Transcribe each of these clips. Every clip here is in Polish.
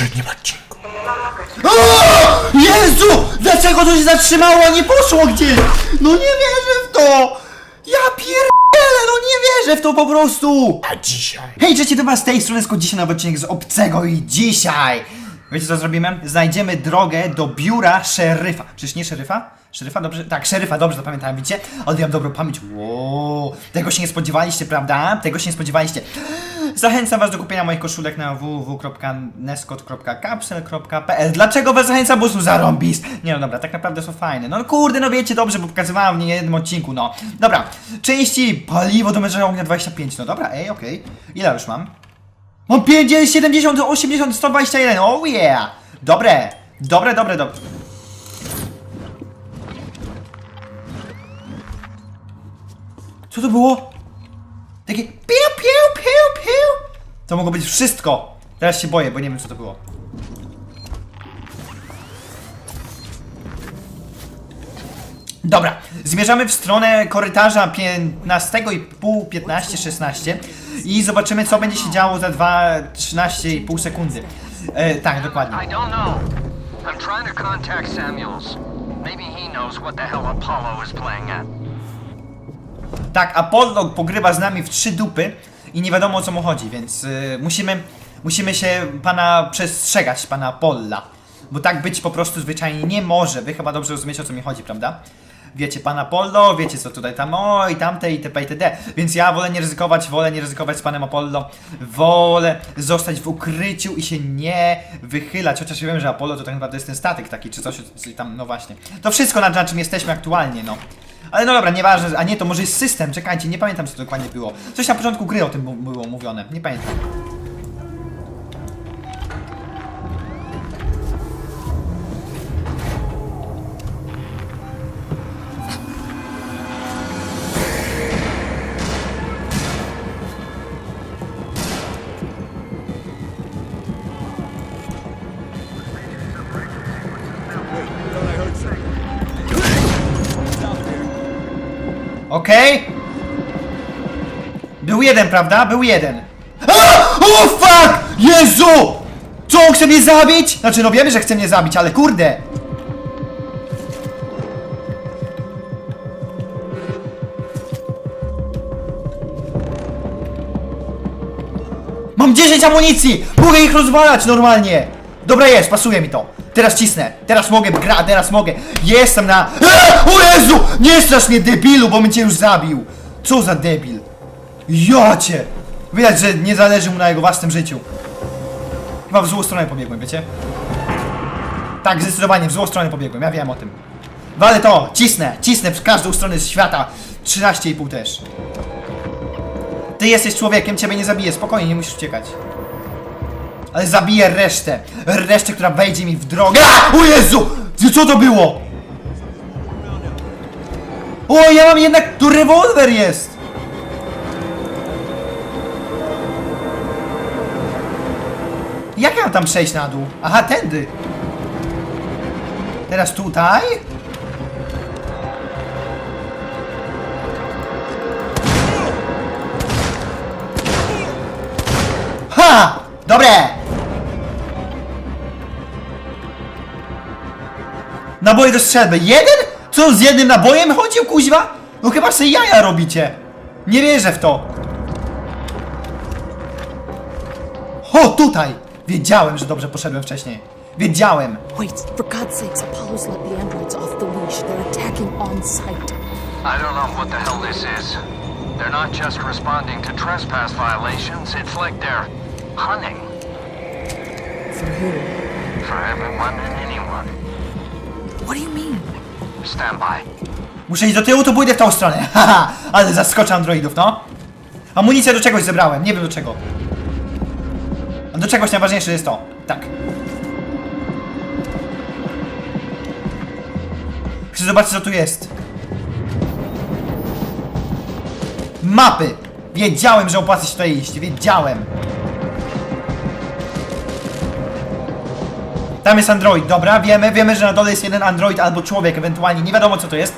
poprzednim odcinku. O! Jezu! Dlaczego to się zatrzymało, a nie poszło gdzieś? No nie wierzę w to! Ja pierdolę, no nie wierzę w to po prostu! A dzisiaj... Hej, cześć, to was z tej strony dzisiaj nowy odcinek z Obcego i dzisiaj... Wiecie co zrobimy? Znajdziemy drogę do biura szeryfa. Czyż nie szeryfa? Szeryfa? Dobrze? Tak, szeryfa, dobrze zapamiętałem, widzicie? Odbieram dobrą pamięć. Wow, tego się nie spodziewaliście, prawda? Tego się nie spodziewaliście. Zachęcam was do kupienia moich koszulek na www.neskot.capsel.pl Dlaczego was zachęcam? Bo są zarąbist. Nie no dobra, tak naprawdę są fajne. No kurde, no wiecie dobrze, bo pokazywałem w niejednym odcinku, no. Dobra, części paliwo do męża ognia 25, no dobra, ej, okej. Ile już mam? Mam 50, 70, 80, 121, oh yeah! Dobre, dobre, dobre, dobre. Co to było? Takie piu, piu, piu, piu. To mogło być wszystko. Teraz się boję, bo nie wiem co to było. Dobra, zmierzamy w stronę korytarza 15,5, 15, 16 i zobaczymy co będzie się działo za 2, 13,5 sekundy. E, tak, dokładnie. I don't know. I'm Samuels. Maybe he knows what the hell Apollo is playing at. Tak, Apollo pogrywa z nami w trzy dupy i nie wiadomo o co mu chodzi, więc y, musimy, musimy się pana przestrzegać, pana Apolla. Bo tak być po prostu zwyczajnie nie może. Wy chyba dobrze rozumiecie o co mi chodzi, prawda? Wiecie pan Apollo, wiecie co tutaj tam, o i tamte itp. itd. Więc ja wolę nie ryzykować, wolę nie ryzykować z panem Apollo. Wolę zostać w ukryciu i się nie wychylać. Chociaż ja wiem, że Apollo to tak naprawdę jest ten statek taki, czy coś, coś tam, no właśnie. To wszystko na czym jesteśmy aktualnie, no. Ale no dobra, nieważne, a nie, to może jest system, czekajcie, nie pamiętam co to dokładnie było. Coś na początku gry o tym było mówione, nie pamiętam. Okej? Był jeden, prawda? Był jeden. A! O fuck! Jezu! Co on chce mnie zabić? Znaczy, no wiemy, że chce mnie zabić, ale kurde! Mam 10 amunicji! Mogę ich rozwalać normalnie! Dobra jest, pasuje mi to. Teraz cisnę. Teraz mogę gra, teraz mogę. Jestem na... A! O Jezu! Nie strasz mnie debilu, bo mnie cię już zabił. Co za debil? Jocie! Widać, że nie zależy mu na jego własnym życiu. Chyba w złą stronę pobiegłem, wiecie? Tak, zdecydowanie w złą stronę pobiegłem, ja wiem o tym. Wale to! Cisnę! Cisnę w każdą stronę świata! 13,5 też. Ty jesteś człowiekiem, ciebie nie zabiję, spokojnie, nie musisz uciekać. Ale zabiję resztę. Resztę, która wejdzie mi w drogę. A! O Jezu! Co to było? O, ja mam jednak... Tu rewolwer jest! Jak ja mam tam przejść na dół? Aha, tędy. Teraz tutaj? Ha! Dobre! Naboje do strzelby. Jeden? Co on z jednym nabojem chodził, kuźwa? No chyba sobie jaja robicie. Nie wierzę w to. O, tutaj! Wiedziałem, że dobrze poszedłem wcześniej. Wiedziałem. Wait, for God's sakes, Apollo's let the androids off the leash. They're attacking on sight. I don't know what the hell this is. They're not just responding to trespass violations, it's like they're hunting For who? for everyone and anyone. What do you mean? Stand by. Muszę iść do tyłu, to pójdę w tą stronę. Haha, ale zaskoczę androidów, no. Amunicję do czegoś zebrałem, nie wiem do czego. A do czegoś najważniejsze jest to. Tak. Chcę zobaczyć, co tu jest. Mapy! Wiedziałem, że opłaca się tutaj iść. Wiedziałem. Tam jest android, dobra, wiemy, wiemy, że na dole jest jeden android albo człowiek, ewentualnie, nie wiadomo co to jest,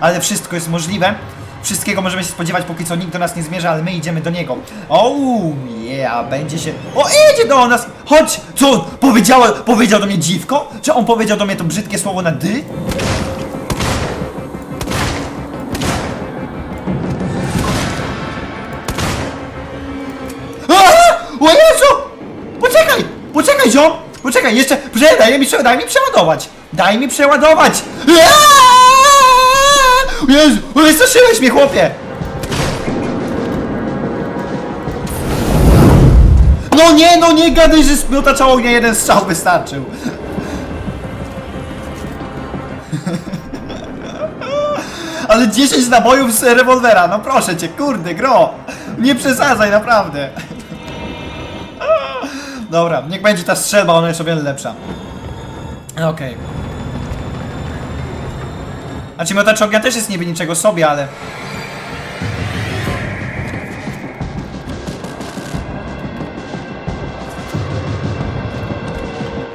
ale wszystko jest możliwe. Wszystkiego możemy się spodziewać, póki co nikt do nas nie zmierza, ale my idziemy do niego. O, yeah, będzie się... O, idzie do nas! Chodź! Co? Powiedział, powiedział do mnie dziwko? Czy on powiedział do mnie to brzydkie słowo na dy? O Jezu! Poczekaj! Poczekaj, ziom! Poczekaj, jeszcze... Prze- Daj mi, prze- daj mi przeładować! Daj mi przeładować! Aaaa! O Jezu! Wystraszyłeś mnie, chłopie! No nie, no nie gadaj, że z ognia jeden strzał wystarczył. Ale 10 nabojów z rewolwera, no proszę cię, kurde, gro! Nie przesadzaj, naprawdę. Dobra, niech będzie ta strzelba, ona jest o wiele lepsza. Okej. A ci miotacz ognia też jest niby niczego sobie, ale...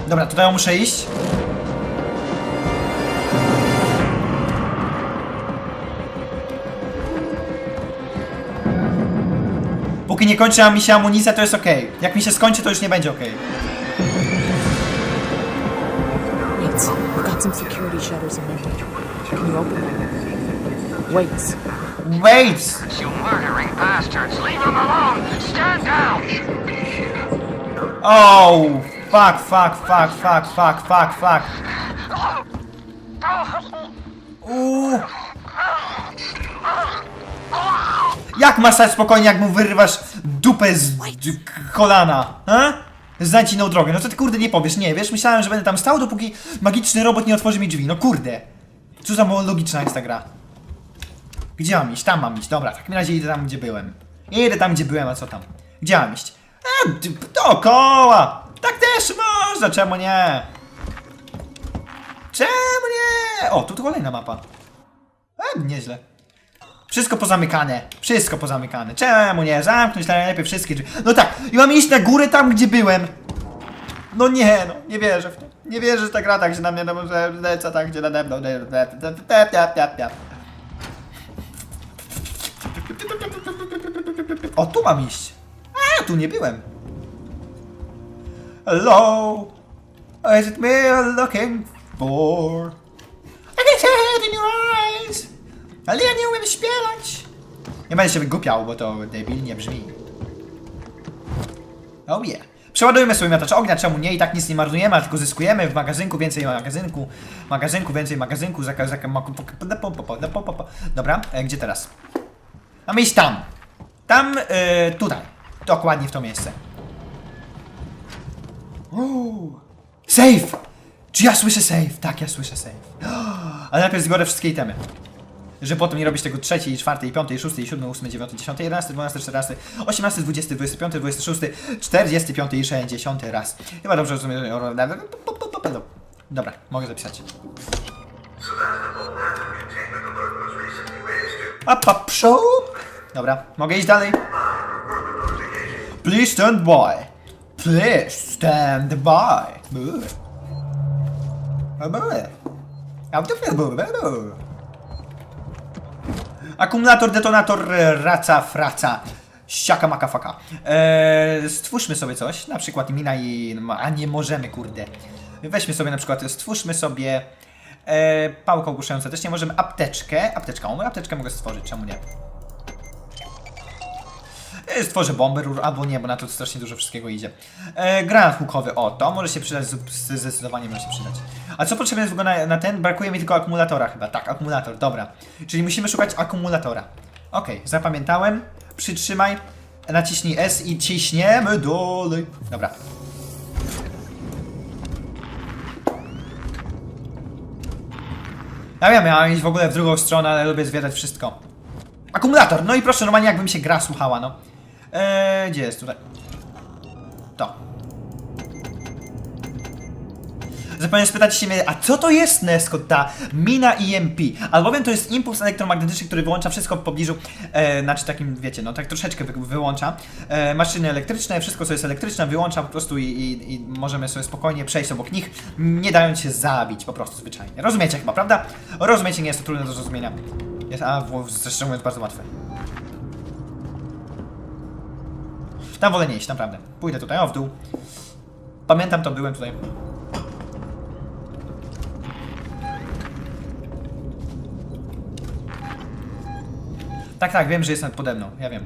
Dobra, tutaj muszę iść. Póki nie kończy mi się amunicja, to jest ok. Jak mi się skończy, to już nie będzie ok. Wait, I've got some security shutters in there. Can you open them? Wait. Wait! You murdering bastards! Leave him alone! Stand down! Oh! Fuck, fuck, fuck, fuck, fuck, fuck, fuck. Uuu. Jak masz stać spokojnie, jak mu wyrywasz dupę z kolana? A? Znajdź inną drogę. No co ty kurde nie powiesz? Nie, wiesz, myślałem, że będę tam stał, dopóki magiczny robot nie otworzy mi drzwi. No kurde. Co za mało logiczna jest ta gra. Gdzie mam iść? Tam mam iść. Dobra, w takim razie idę tam, gdzie byłem. Idę tam, gdzie byłem, a co tam? Gdzie mam iść? A, dookoła! Tak też można, czemu nie? Czemu nie? O, tu kolejna mapa. E, nieźle. Wszystko pozamykane. Wszystko pozamykane. Czemu nie? Zamknąć najlepiej wszystkie drzwi. No tak, i mam iść na górę tam, gdzie byłem. No nie, no, nie wierzę w to. Nie wierzę, że ta gra tak się na mnie no, że lecę tak, gdzie nade mną. O, tu mam iść. A, tu nie byłem. Hello? Is it me you're looking for? Ale ja nie umiem śpiewać! Nie będę się wygłupiał, bo to debilnie brzmi. Oh yeah. Przeładujmy sobie miotacz ognia, czemu nie? I tak nic nie marnujemy, a tylko zyskujemy w magazynku więcej magazynku, magazynku więcej magazynku, zaka, zaka, ma, po, po, po, po. Dobra, e, gdzie teraz? Mamy iść tam. Tam, y, tutaj. Dokładnie w to miejsce. Uuu. Safe! Czy ja słyszę safe? Tak, ja słyszę safe. Ale najpierw zbiorę wszystkie itemy. Że potem nie robić tego trzeciej, czwartej, piątej, szóstej, siódmej, ósmej, dziewiątej, dziesiątej, jedenasty, dwunasty, czternasty, osiemnasty, dwudziesty, dwudziesty piąty, dwudziesty szósty, i sześćdziesiąty raz. Chyba dobrze rozumiem. Dobra, mogę zapisać. Up, show. Dobra, mogę iść dalej. Please stand by. Please stand by. Buh. Buh. Buh. Buh. Akumulator, detonator, raca, fraca. Siaka maka faka. Eee, stwórzmy sobie coś, na przykład mina i... A nie możemy, kurde. Weźmy sobie na przykład, stwórzmy sobie e, pałkę ogłuszającą. Też nie możemy apteczkę. Apteczka, o, apteczkę mogę stworzyć, czemu nie? Stworzę bombę rur, albo nie, bo na to strasznie dużo wszystkiego idzie. E, granat hukowy, o, to może się przydać, zdecydowanie może się przydać. A co potrzebne jest w ogóle na, na ten? Brakuje mi tylko akumulatora chyba, tak, akumulator, dobra. Czyli musimy szukać akumulatora. Okej, zapamiętałem, przytrzymaj, naciśnij S i ciśniemy dalej. Dobra. Ja wiem, miałem iść w ogóle w drugą stronę, ale lubię zwiedzać wszystko. Akumulator, no i proszę, normalnie jakby mi się gra słuchała, no. Eee, gdzie jest tutaj? To. Zapomniałem spytać się mnie, a co to jest Nesko, ta mina EMP? Albowiem to jest impuls elektromagnetyczny, który wyłącza wszystko w pobliżu, e, znaczy takim, wiecie, no tak troszeczkę wy, wyłącza. E, maszyny elektryczne, wszystko co jest elektryczne wyłącza po prostu i, i, i możemy sobie spokojnie przejść obok nich, nie dając się zabić po prostu zwyczajnie. Rozumiecie chyba, prawda? Rozumiecie, nie jest to trudne do zrozumienia. Jest, a, w- szczerze mówiąc, bardzo łatwe. Tam wolę nie iść, naprawdę. Pójdę tutaj, o, w dół. Pamiętam to, byłem tutaj. Tak, tak, wiem, że jest pode mną, ja wiem.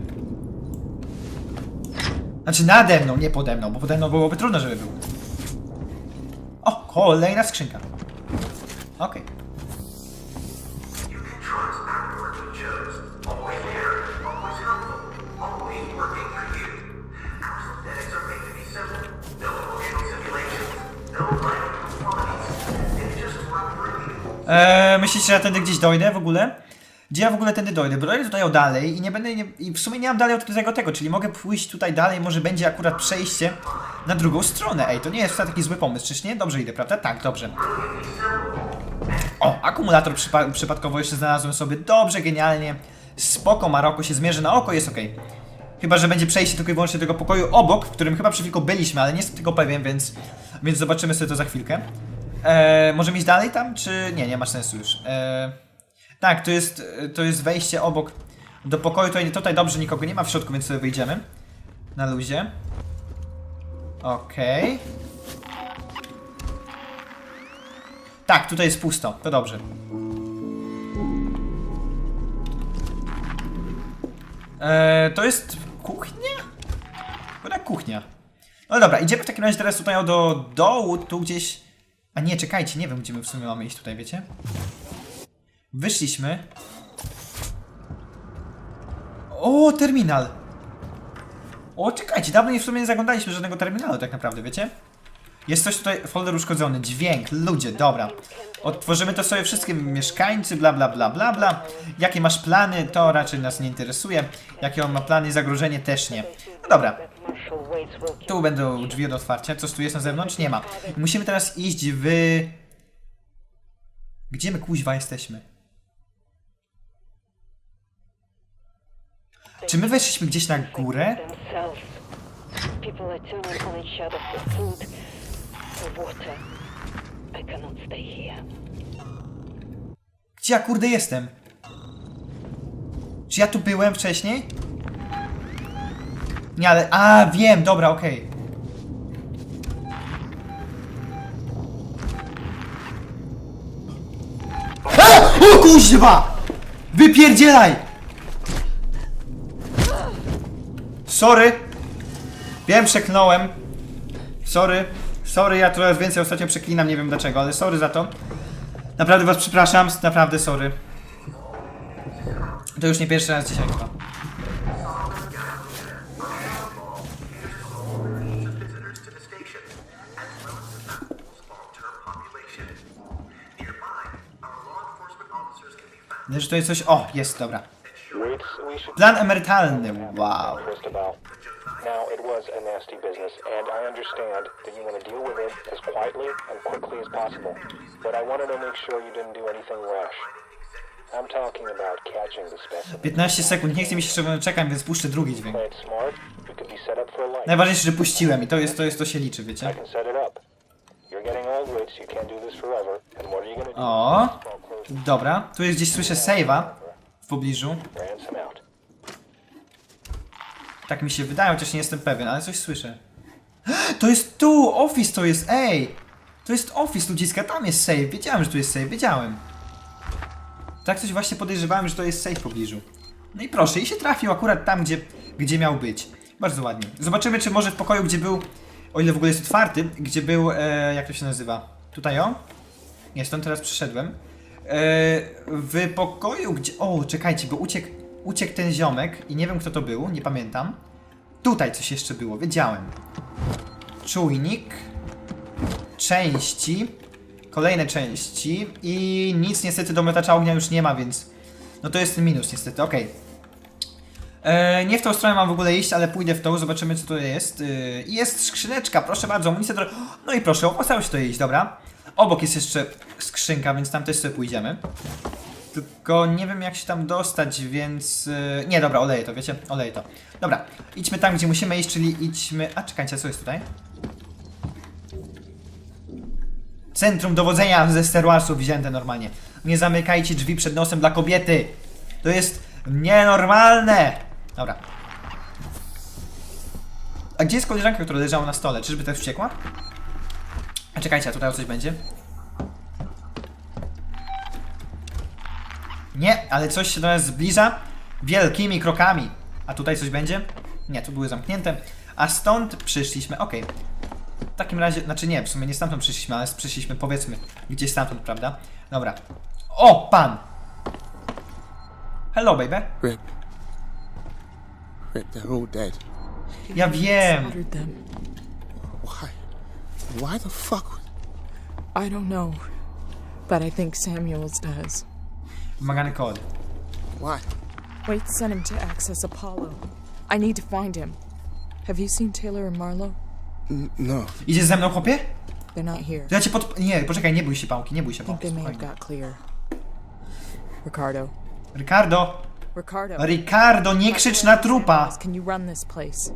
Znaczy nade mną, nie pode mną, bo pode mną byłoby trudno, żeby był. O, kolejna skrzynka. Okej. Eee, myślicie, że ja tędy gdzieś dojdę w ogóle? Gdzie ja w ogóle tędy dojdę? Bo dojdę tutaj o dalej i nie będę, nie, i w sumie nie mam dalej od tego tego, czyli mogę pójść tutaj dalej, może będzie akurat przejście na drugą stronę. Ej, to nie jest wcale taki zły pomysł, czyż nie? Dobrze idę, prawda? Tak, dobrze. O, akumulator przypa przypadkowo jeszcze znalazłem sobie. Dobrze, genialnie. Spoko, Maroko się zmierzy na oko, jest ok. Chyba, że będzie przejście tylko i wyłącznie do tego pokoju obok, w którym chyba przed byliśmy, ale nie jestem tego pewien, więc, więc zobaczymy sobie to za chwilkę. Eee, możemy iść dalej tam, czy... Nie, nie ma sensu już. Eee, tak, to jest, to jest wejście obok do pokoju. Tutaj, tutaj dobrze nikogo nie ma w środku, więc sobie wyjdziemy. Na luzie. Okej. Tak, tutaj jest pusto. To dobrze. Eee, to jest kuchnia? Chyba kuchnia. No dobra, idziemy w takim razie teraz tutaj do dołu, tu gdzieś... A nie, czekajcie, nie wiem gdzie my w sumie mamy iść tutaj, wiecie? Wyszliśmy. O, terminal! O, czekajcie, dawno w sumie nie zaglądaliśmy żadnego terminalu tak naprawdę, wiecie? Jest coś tutaj, folder uszkodzony, dźwięk, ludzie, dobra. Odtworzymy to sobie wszystkim mieszkańcy, bla bla bla bla bla. Jakie masz plany, to raczej nas nie interesuje. Jakie on ma plany, zagrożenie też nie. No dobra, tu będą drzwi do otwarcia. Coś tu jest na zewnątrz? Nie ma. Musimy teraz iść w... Gdzie my kuźwa jesteśmy? Czy my weszliśmy gdzieś na górę? Gdzie ja kurde jestem? Czy ja tu byłem wcześniej? Nie, ale... A, wiem, dobra, okej. A! O kuźwa! Wypierdzielaj! Sorry. Wiem, przeknąłem. Sorry. Sorry, ja coraz więcej ostatnio przeklinam, nie wiem dlaczego, ale sorry za to. Naprawdę was przepraszam, naprawdę sorry. To już nie pierwszy raz dzisiaj chyba. Wiesz, to jest coś... O, jest, dobra. Plan emerytalny, wow. Now, it was a nasty business, and I understand that you want to deal with it as quietly and quickly as possible. But I wanted to make sure you didn't do anything rash. I'm talking about catching the specimen. 15 sekund, nie chcę mi się czekać, więc puszczę drugi dźwięk. Najważniejsze, że puściłem i to jest, to jest, to się liczy, wiecie? O, dobra. Tu jest gdzieś, słyszę save'a w pobliżu. Tak mi się wydaje, chociaż nie jestem pewien, ale coś słyszę. To jest tu! Office to jest, ej! To jest office, ludziska, tam jest save. Wiedziałem, że tu jest save, wiedziałem. Tak coś właśnie podejrzewałem, że to jest save w pobliżu. No i proszę, i się trafił akurat tam, gdzie, gdzie miał być. Bardzo ładnie. Zobaczymy, czy może w pokoju, gdzie był, o ile w ogóle jest otwarty, gdzie był, e, jak to się nazywa? Tutaj o? Nie, stąd teraz przyszedłem. E, w pokoju, gdzie... O, czekajcie, bo uciekł, uciekł ten ziomek i nie wiem, kto to był, nie pamiętam. Tutaj coś jeszcze było, wiedziałem. Czujnik. Części. Kolejne części. I nic niestety do miotacza ognia już nie ma, więc... No to jest ten minus niestety, okej. E, nie w tą stronę mam w ogóle iść, ale pójdę w tą, zobaczymy co to jest. E, I jest skrzyneczka, proszę bardzo, amunicja. No i proszę, opłacało się to iść, dobra. Obok jest jeszcze skrzynka, więc tam też sobie pójdziemy. Tylko nie wiem jak się tam dostać, więc... e, Nie, dobra, oleję to, wiecie? Oleję to. Dobra, idźmy tam, gdzie musimy iść, czyli idźmy... A, czekajcie, co jest tutaj? Centrum dowodzenia ze Star Warsów wzięte normalnie. Nie zamykajcie drzwi przed nosem dla kobiety! To jest nienormalne! Dobra. A gdzie jest koleżanka, która leżała na stole? Czyżby też wściekła? A czekajcie, a tutaj o coś będzie? Nie, ale coś się do nas zbliża wielkimi krokami. A tutaj coś będzie? Nie, tu były zamknięte. A stąd przyszliśmy, okej. W takim razie, znaczy nie, w sumie nie stamtąd przyszliśmy, ale przyszliśmy powiedzmy gdzieś stamtąd, prawda? Dobra. O, pan! Hello, baby. Rick. Rick, they're all dead. Ja wiem. Why? Why the fuck? I don't know, but I think Samuels does. Wymagany kod. Why? Wait sent him to access Apollo. I need to find him. Have you seen Taylor and Marlowe? N- no. Idziesz ze mną, chłopie? They're not here. To ja cię pod... Nie, poczekaj, nie bój się pałki, nie bój się I think pałki. they may have spokojnie. got clear. Ricardo. Ricardo! Ricardo. Ricardo, nie krzycz na trupa! Can you run this place?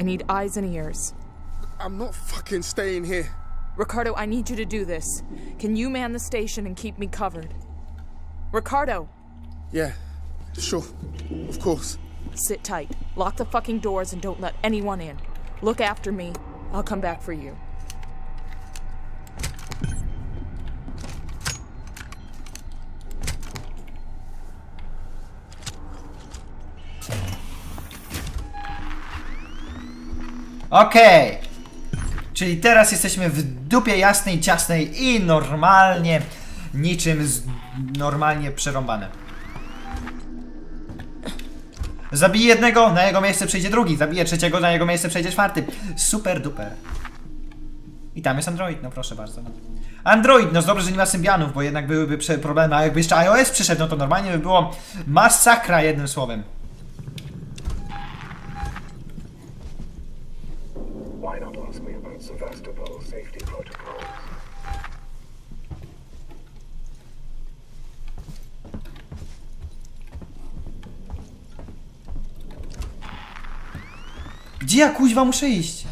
I need eyes and ears. I'm not fucking staying here. Ricardo, I need you to do this. Can you man the station and keep me covered? Ricardo, Yeah, sure. Of course. sit tight. Lock the fucking doors and don't let anyone in. Look after me. I'll come back for you. Okej. Czyli teraz jesteśmy w dupie jasnej, ciasnej i normalnie, niczym z... normalnie przerąbane. Zabiję jednego, na jego miejsce przejdzie drugi. Zabiję trzeciego, na jego miejsce przejdzie czwarty. Super duper. I tam jest Android, no proszę bardzo. Android, no dobrze, że nie ma symbianów, bo jednak byłyby problemy, a jakby jeszcze iOS przyszedł, no to normalnie by było masakra jednym słowem. Why not ask me about Sevastopol safety protocols? Gdzie ja kuźwa muszę iść?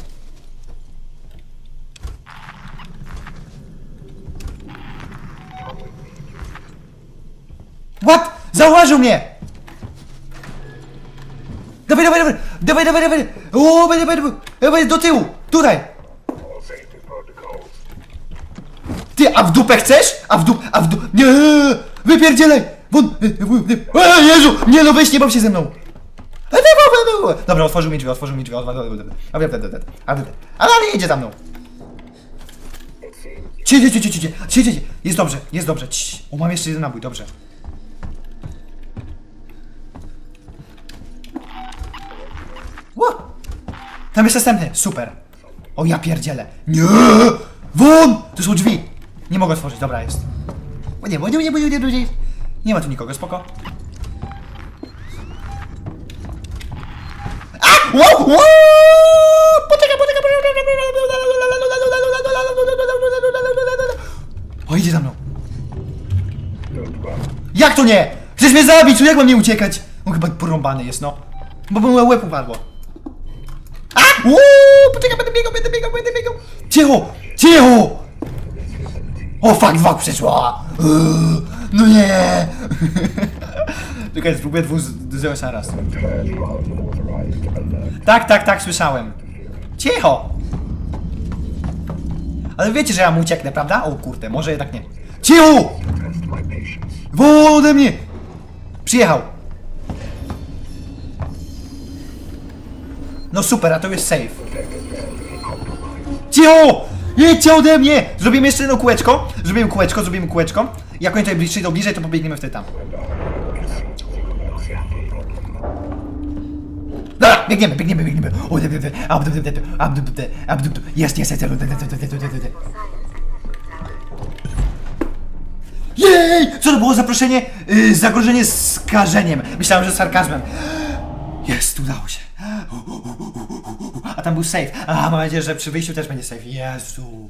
What? Zauważył mnie! Dawaj, dawaj, dawaj! Dawaj, dawaj, dawaj! O, dawaj, dawaj, dawaj! Do tyłu! Tutaj! Ty, a w dupę chcesz? A w dup... a w dup... Nie! Wypierdzielaj! Won! E, Jezu! Nie no, weź, nie baw się ze mną! Dobra, otworzył mi drzwi, otworzył mi drzwi, otworzył mi drzwi. A wiem, ale, nie idzie za mną. Cie, cie, cie, cie, cie, cie. Jest dobrze, jest dobrze. Cii. O, mam jeszcze jeden nabój, dobrze. Ło! Tam jest następny, super. O, ja pierdzielę. Nie! Won! To są drzwi. Nie mogę otworzyć, dobra, jest. O nie, nie, nie, nie, nie, nie. Nie ma tu nikogo, spoko. Wow, wow! Poczekaj, poczekaj, O, idzie za mną. Jak to nie? Chcesz mnie zabić, jak mam nie uciekać? On chyba porąbany jest, no. Bo mu łeb upadło. A! Uuu, poczekaj, będę biegał, będę biegał, będę biegał. Cicho, cicho! O, fuck, fuck, przeszła. Uuu, No nie. Czekaj, spróbuję dwóch zrobić na raz. Tak, tak, tak, słyszałem. Cicho! Ale wiecie, że ja mu ucieknę, prawda? O kurde, może jednak nie. Cicho! Woł ode mnie! Przyjechał. No super, a to jest safe. Cicho! Jedźcie ode mnie! Zrobimy jeszcze jedno kółeczko. Zrobimy kółeczko, zrobimy kółeczko. Jak oni tutaj bliżej do bliżej, to pobiegniemy wtedy tam. Biegniemy, biegniemy, biegniemy. Jest, jest, jest. Jej! Co to było zaproszenie? Yy, zagrożenie skażeniem. Myślałem, że sarkazmem. Jest, udało się. A tam był safe. A, mam nadzieję, że przy wyjściu też będzie safe. Jezu.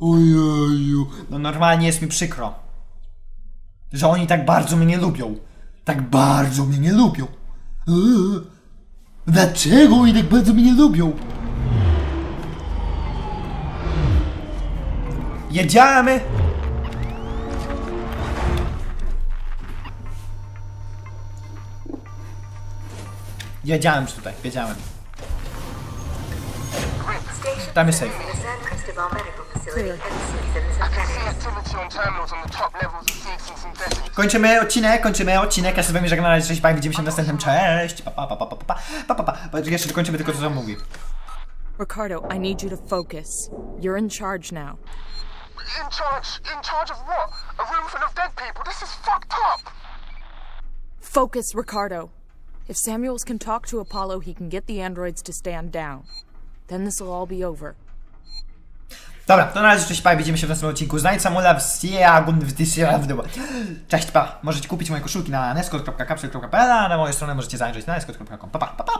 Ojeju. No normalnie jest mi przykro. Że oni tak bardzo mnie nie lubią. Tak bardzo mnie nie lubią. Eee. Dlaczego oni tak bardzo mnie nie lubią? Jedziemy! Wiedziałem, że tutaj, wiedziałem. Tam jest safe. Activity on terminals on the top levels of and Vessels. Kończymy odcinek, kończymy odcinek. Ja się z wami żegnam, na razie, cześć, bye, widzimy się w następnym, cześć! Pa, pa, pa, pa, pa, pa, pa, pa, pa. Jeszcze dokończymy tylko, co tam mówi. Ricardo, I need you to focus. You're in charge now. In charge, in charge of what? A room full of dead people? This is fucked up! Focus, Ricardo. If Samuels can talk to Apollo, he can get the androids to stand down. Then this will all be over. Dobra, to na razie, cześć, pa, widzimy się w następnym odcinku. Znajdź Samula w Siagun w Cześć, pa. Możecie kupić moje koszulki na neskot.capsule.pl, a na mojej stronie możecie zajrzeć na neskot.com. Pa, pa, pa, pa.